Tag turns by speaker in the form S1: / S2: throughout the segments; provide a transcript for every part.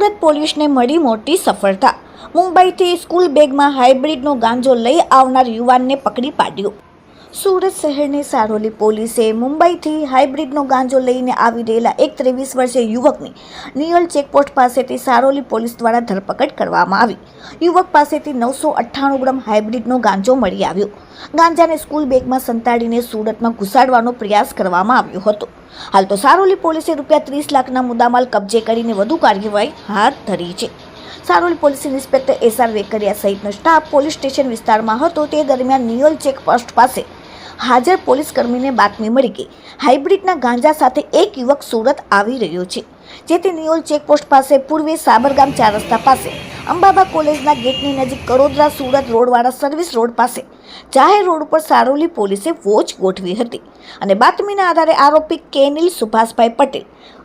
S1: સુરત પોલીસને મળી મોટી સફળતા. મુંબઈથી સ્કૂલ બેગમાં હાઇબ્રિડનો ગાંજો લઈ આવનાર યુવાનને પકડી પાડ્યો. સુરત શહેરની સારોલી પોલીસે મુંબઈથી હાઇબ્રિડનો ગાંજો લઈને આવી રહેલા એક ત્રેવીસ વર્ષીય યુવકની નિયલ ચેકપોસ્ટ પાસેથી સારોલી પોલીસ દ્વારા ધરપકડ કરવામાં આવી. યુવક પાસેથી નવસો અઠ્ઠાણું ગ્રામ હાઇબ્રિડનો ગાંજો મળી આવ્યો. ગાંજાને સ્કૂલ બેગમાં સંતાડીને સુરતમાં ઘુસાડવાનો પ્રયાસ કરવામાં આવ્યો હતો. હાલ તો સારોલી પોલીસે રૂપિયા ત્રીસ લાખના મુદ્દામાલ કબજે કરીને વધુ કાર્યવાહી હાથ ધરી છે. Saroli police inspector S R Vekariya સહિતનો સ્ટાફ પોલીસ સ્ટેશન વિસ્તારમાં હતો. તે દરમિયાન નિયોલ ચેકપોસ્ટ પાસે હાજર પોલીસ કર્મીને બાતમી મળી ગઈ. હાઇબ્રિડના ગાંજા સાથે એક યુવક સુરત આવી રહ્યો છે. જેથી નિયોલ ચેકપોસ્ટ પાસે પૂર્વે સાબરગામ ચાર રસ્તા પાસે અંબાબા કોલેજના ગેટની નજીક કડોદરા સુરત રોડવાળા સર્વિસ રોડ પાસે જાહેર રોડ ઉપર સારોલી પોલીસે વોચ ગોઠવી હતી અને બાતમીના આધારે આરોપી કેનિલ સુભાષભાઈ પટેલ,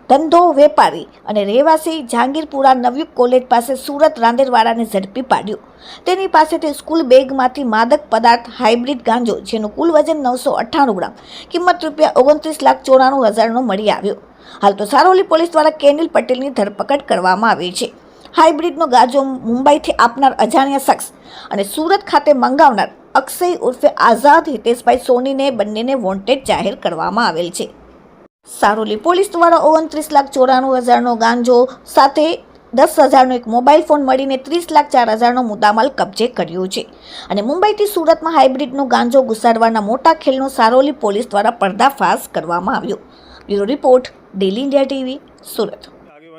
S1: ધંધો વેપારી અને રહેવાસી જહાંગીરપુરા નવયુગ કોલેજ પાસે સુરત રાંદેરવાડાને ઝડપી પાડ્યો. તેની પાસેથી સ્કૂલ બેગમાંથી માદક પદાર્થ, હાઇબ્રિડ ગાંજો, જેનું કુલ વજન નવસો અઠ્ઠાણું ગ્રામ, કિંમત રૂપિયા ઓગણત્રીસ લાખ ચોરાણું હજારનો મળી આવ્યો. હાલ તો સારોલી પોલીસ દ્વારા કેનિલ પટેલની ધરપકડ કરવામાં આવી છે. હાઇબ્રિડનો ગાંજો મુંબઈથી આપનાર અજાણ્યા શખ્સ અને સુરત ખાતે મંગાવનાર અક્ષય ઉર્ફે આઝાદ હિતેશભાઈ સોનીને બંનેને વોન્ટેડ જાહેર કરવામાં આવેલ છે. સારોલી પોલીસ દ્વારા ઓગણત્રીસ લાખ ચોરાણું હજારનો ગાંજો સાથે દસ હજારનો એક મોબાઈલ ફોન મળીને ત્રીસ લાખ ચાર હજારનો મુદ્દામાલ કબજે કર્યો છે. અને મુંબઈથી સુરતમાં હાઇબ્રિડનો ગાંજો ઘુસાડવાના મોટા ખેલનો સારોલી પોલીસ દ્વારા પર્દાફાશ કરવામાં આવ્યો. Bureau report, daily India TV, Surat.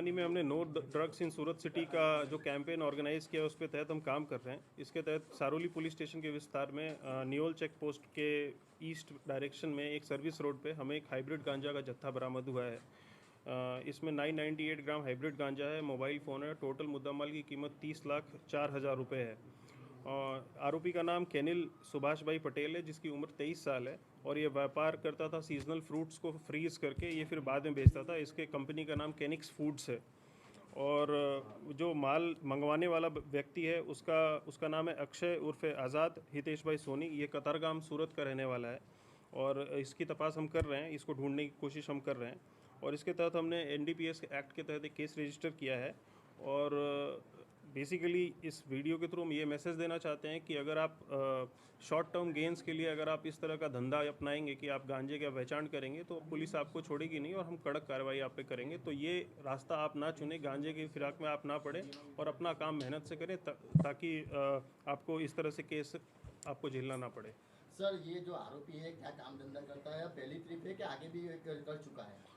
S2: आगेवानी में हमने no drugs in Surat city का जो कैंपेन ऑर्गेनाइज किया है उसके तहत हम काम कर रहे हैं। इसके तहत सारोली पुलिस स्टेशन के विस्तार में नियोल चेक पोस्ट के ईस्ट डायरेक्शन में एक सर्विस रोड पे हमें एक हाइब्रिड गांजा का जत्था बरामद हुआ है। इसमें 998 ग्राम हाइब्रिड गांजा है, मोबाइल फ़ोन है, टोटल मुद्दा माल की कीमत 30 लाख चार हज़ार रुपये है। और आरोपी का नाम केनिल सुभाष भाई पटेल है, जिसकी उम्र तेईस साल है और ये व्यापार करता था सीजनल फ्रूट्स को फ्रीज करके, ये फिर बाद में बेचता था। इसके कंपनी का नाम केनिक्स फूड्स है। और, जो माल मंगवाने वाला व्यक्ति है, उसका उसका नाम है अक्षय उर्फ़ आज़ाद, हितेश भाई सोनी। ये कतारगाम, सूरत का रहने वाला है। और इसकी तपास हम कर रहे हैं, इसको ढूँढने की कोशिश हम कर रहे हैं। और इसके तहत हमने एनडीपीएस एक्ट के तहत एक केस रजिस्टर किया है। और बेसिकली इस वीडियो के थ्रू हम ये मैसेज देना चाहते हैं कि अगर आप शॉर्ट टर्म गेंस के लिए अगर आप इस तरह का धंधा अपनाएँगे कि आप गांजे का पहचान करेंगे तो पुलिस आपको छोड़ेगी नहीं और हम कड़क कार्रवाई आप पे करेंगे। तो ये रास्ता आप ना चुनें गांजे की फिराक में आप ना पड़े और अपना काम मेहनत से करें ता- ताकि आपको इस तरह से केस आपको झेलना ना पड़े।
S3: सर ये जो आरोपी है क्या काम धंधा करता है? पहली ट्रिप है कि आगे भी कर, कर चुका है?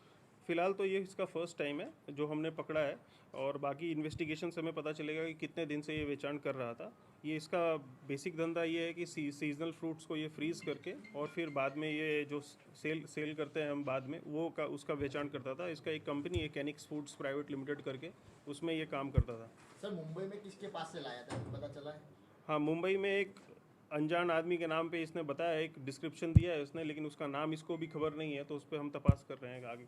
S2: फ़िलहाल तो ये इसका फ़र्स्ट टाइम है जो हमने पकड़ा है और बाकी इन्वेस्टिगेशन से हमें पता चलेगा कि कितने दिन से ये बेचान कर रहा था। ये इसका बेसिक धंधा ये है कि सी, सीजनल फ्रूट्स को ये फ्रीज करके और फिर बाद में ये जो सेल सेल करते हैं हम बाद में वो का उसका बेचान करता था। इसका एक कंपनी है कैनिक्स फूड्स प्राइवेट लिमिटेड करके उसमें ये काम करता था।
S3: सर मुंबई में किसके पास से लाया था? पता चला है?
S2: हाँ मुंबई में एक अनजान आदमी के नाम पे इसने बताया एक डिस्क्रिप्शन दिया है उसने लेकिन उसका नाम इसको भी खबर नहीं है तो उस पर हम तपास कर रहे हैं आगे।